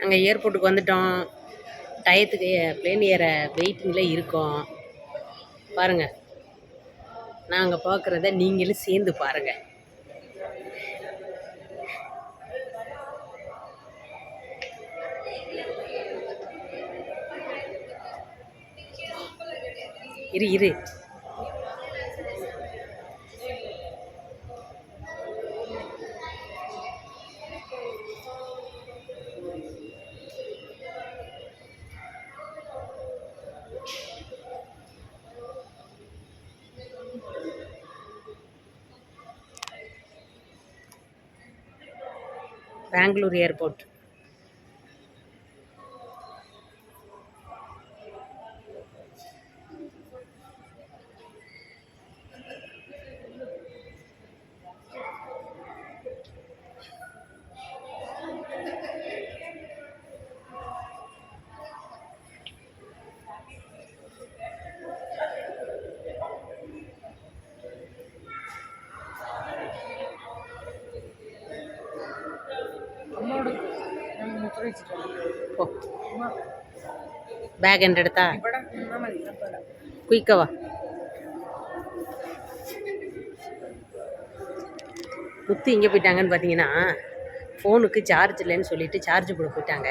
நாங்கள் ஏர்போர்ட்டுக்கு வந்துட்டோம். டயத்துக்கு பிளேன் ஏற வெயிட்டிங்கில் இருக்கோம். பாருங்கள் நாங்கள் பார்க்குறத நீங்களும் சேர்ந்து பாருங்கள் இரு இரு. பெங்களூர் ஏர்போர்ட் നിന്നാ മതി ഞാൻ പോരാ குயிக்கவா முத்து எங்கே போயிட்டாங்கன்னு பார்த்தீங்கன்னா ஃபோனுக்கு சார்ஜ் இல்லைன்னு சொல்லிட்டு சார்ஜ் போட போயிட்டாங்க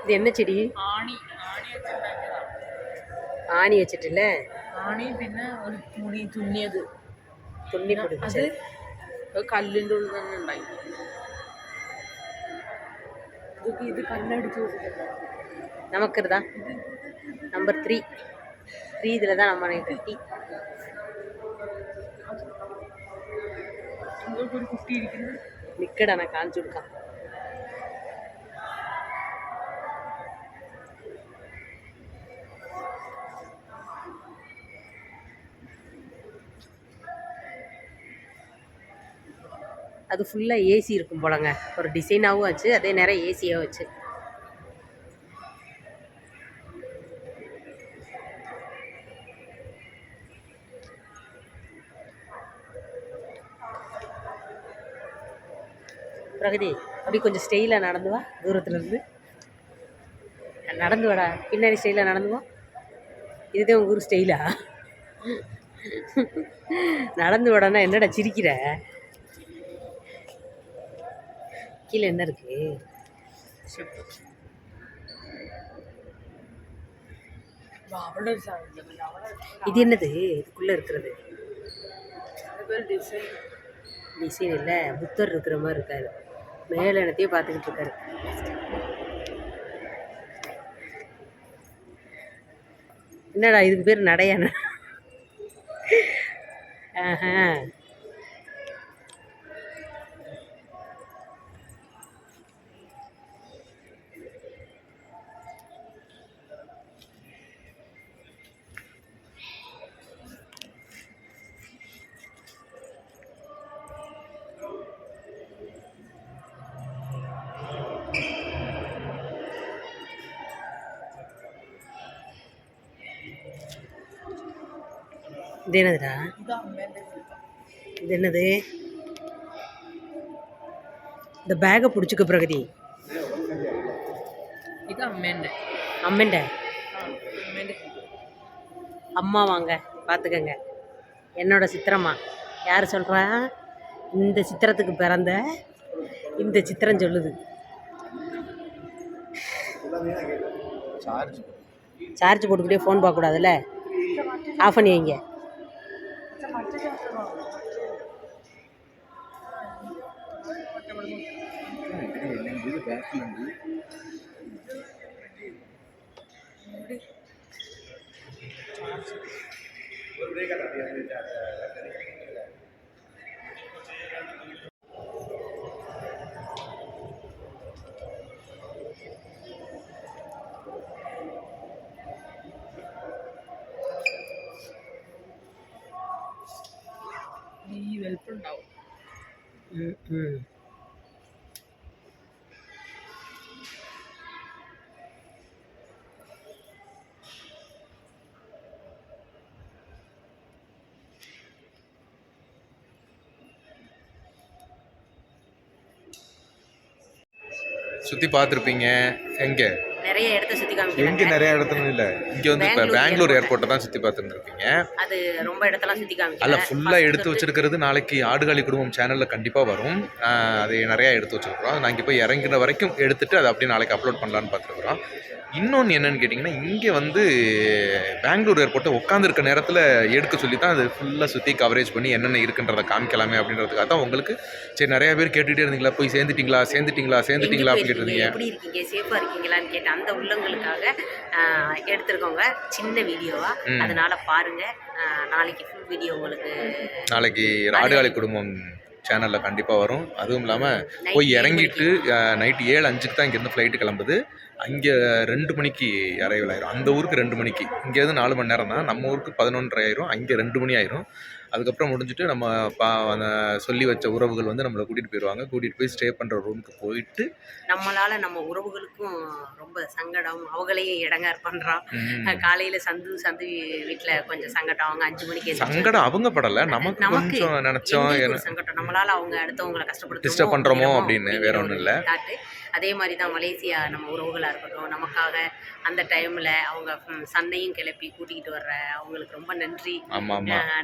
இது என்ன செடி ആണി ആണി വെച്ചുണ്ടാക്കിയതാ ஆணி வச்சுட்டுல ആണി പിന്നെ ഒരു തുണി തുന്നിയത് துண்ணி അത് பிடிச்சது ഒരു കല്ലിൻ്റെ ഉള്ളിൽ തന്നെ ഉണ്ടായി ഇത് ഇത് കല്ലടിച്ച് വെച്ചിട്ടുണ്ട് நமக்கு இருந்தா நம்பர் த்ரீ த்ரீ இதில் தான் நம்ம கட்டி ഇതൊക്കെ ഒരു കുട്ടി ഇരിക്കുന്നത് நிக்கடா நான் காமிச்சு கொடுக்கான் அது ஃபுல்லாக ஏசி இருக்கும் போலங்க. ஒரு டிசைனாகவும் வச்சு அதே நேரம் ஏசியாக வச்சு. பிரகதி அப்படி கொஞ்சம் ஸ்டைலாக நடந்து வா இருந்து நடந்து வாடா பின்னாடி ஸ்டைலாக நடந்து வா. இதுதான் உங்கள் ஊர் ஸ்டைலா நடந்து வாடான்னா என்னடா சிரிக்கிற? கீழே என்ன இருக்கு? இது என்னது? இதுக்குள்ளே இருக்கிறது. டிசைன் இல்லை. புத்தர் இருக்கிற மாதிரி இருக்காரு. மேல இடத்தையே பார்த்துக்கிட்டு இருக்காரு. என்னடா இதுக்கு பேர் நடையான? ஆஹா. இது என்னதுடா? இது என்னது? இந்த பேகை பிடிச்சிக்க பிரகதி. இது அம்மேண்டை. அம்மேண்டை? அம்மா வாங்க பார்த்துக்கங்க என்னோட சித்திரமா யார் சொல்கிறா இந்த சித்திரத்துக்கு பிறந்த இந்த சித்திரம் சொல்லுது. சார்ஜ் போட்டுக்கிட்டே ஃபோன் பார்க்கக்கூடாதுல்ல? ஆஃப் பண்ணி வைங்க. ഈ വലിപ്പുണ്ടാവും சுற்றி பார்த்துருப்பீங்க. எங்கே? நிறைய இடத்த சுற்றி எங்கே காமிக்கிறாங்க நிறைய இடத்துல இல்லை. இங்கே வந்து இப்போ பெங்களூர். ஏர்போர்ட்டை தான் சுற்றி பார்த்துருந்துருப்பீங்க. அது ரொம்ப இடத்தெல்லாம் சுற்றி அல்ல காமிக்கல ஃபுல்லாக எடுத்து வச்சிருக்கிறது நாளைக்கு ஆடுகாலி குடும்பம் சேனலில் கண்டிப்பாக வரும். அதை நிறையா எடுத்து வச்சிருக்கிறோம். நான் இங்கே போய் இறங்குற வரைக்கும் எடுத்துட்டு அதை அப்படியே நாளைக்கு அப்லோட் பண்ணலான்னு பார்த்துருக்குறோம். இன்னொன்று என்னன்னு கேட்டிங்கன்னா இங்கே வந்து பெங்களூர் ஏர்போர்ட்டை உட்காந்துருக்க நேரத்தில் எடுக்க சொல்லி தான் அது ஃபுல்லாக சுற்றி கவரேஜ் பண்ணி என்னென்ன இருக்குன்றதை காமிக்கலாமே அப்படின்றதுக்காக தான் உங்களுக்கு சரி நிறைய பேர் கேட்டுகிட்டே இருந்தீங்களா? போய் சேர்ந்துட்டீங்களா? சேர்ந்துட்டீங்களா? சேர்ந்துட்டீங்களா? அப்படின்னு? கேட்டிருந்தீங்க. எப்படி இருக்கீங்க? சேஃபா இருக்கீங்களான்னு கேட்ட அந்த உள்ளங்களுக்காக எடுத்திருக்கோங்க. சின்ன வீடியோவா ம். அதனால பாருங்க. ஆஹ், நாளைக்கு ஃபுல் வீடியோ உங்களுக்கு நாளைக்கு ஆடுகாலி குடும்பம் சேனலில் கண்டிப்பாக வரும். அதுவும் இல்லாமல் போய் இறங்கிட்டு. நைட்டு ஏழு அஞ்சுக்கு தான் இங்கேருந்து ஃப்ளைட்டு கிளம்புது. அங்கே ரெண்டு மணிக்கு அரைவல் ஆயிரும். அந்த ஊருக்கு ரெண்டு மணிக்கு. இங்கேருந்து நாலு மணி நேரம் தான் நம்ம ஊருக்கு பதினொன்றரை ஆயிரும். அங்கே ரெண்டு மணி ஆயிரும். அதுக்கப்புறம் முடிஞ்சுட்டு நம்ம பா அந்த சொல்லி வச்ச உறவுகள் வந்து நம்மளை கூட்டிகிட்டு போயிடுவாங்க கூட்டிகிட்டு போய் ஸ்டே பண்ணுற ரூமுக்கு போயிட்டு நம்மளால நம்ம உறவுகளுக்கும் ரொம்ப சங்கடம் அவங்களையும் இடங்கார் பண்றான் ம், காலையில சந்து சந்து வீட்டுல கொஞ்சம் சங்கடம். அவங்க அஞ்சு மணிக்கு சங்கடம் அவங்க படலை நமக்கு கொஞ்சம் நினச்சோம். சங்கடம்? நம்மளால அவங்க அடுத்தவங்களை கஷ்டப்படுத்த Disturb பண்றோமோ அப்படின்னு, வேற ஒண்ணும் இல்ல. அதே மாதிரி தான் மலேசியா நம்ம உறவுகளா இருக்கட்டும் நமக்காக அந்த டைம்ல அவங்க சண்டையும் கிளப்பி கூட்டிகிட்டு வர்ற அவங்களுக்கு ரொம்ப நன்றி.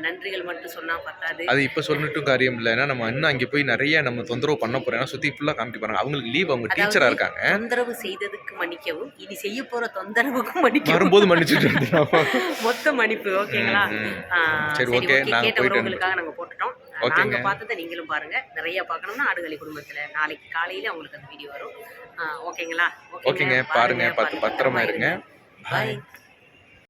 நன்றிகள் மட்டும் சொன்னா பத்தாது. அது இப்போ சொல்லிட்டும் காரியம் இல்லை. ஏன்னா நம்ம இன்னும் அங்கே போய் நிறைய நம்ம தொந்தரவு பண்ண போகிறோம் ஏன்னா சுற்றி ஃபுல்லாக காமிக்க போகிறாங்க அவங்களுக்கு லீவ் அவங்க டீச்சராக இருக்காங்க. தொந்தரவு செய்ததுக்கு மன்னிக்கவும் இனி செய்ய போற தொந்தரவுக்கும் மன்னிக்கவும். வரும்போது மன்னிச்சுட்டு. மொத்த மன்னிப்பு ஓகேங்களா? சரி, ஓகே. நாங்க போயிட்டு உறவுகளுக்காக நாங்க போட்டுட்டோம். ஓகேங்க. நாங்க பார்த்ததை நீங்களும் பாருங்க. நிறைய பார்க்கணும்னா ஆடுகளி குடும்பத்துல நாளைக்கு காலையில உங்களுக்கு அந்த வீடியோ வரும். ஓகேங்களா? ஓகேங்க. பாருங்க. பார்த்து பத்திரமா இருங்க. பாய்.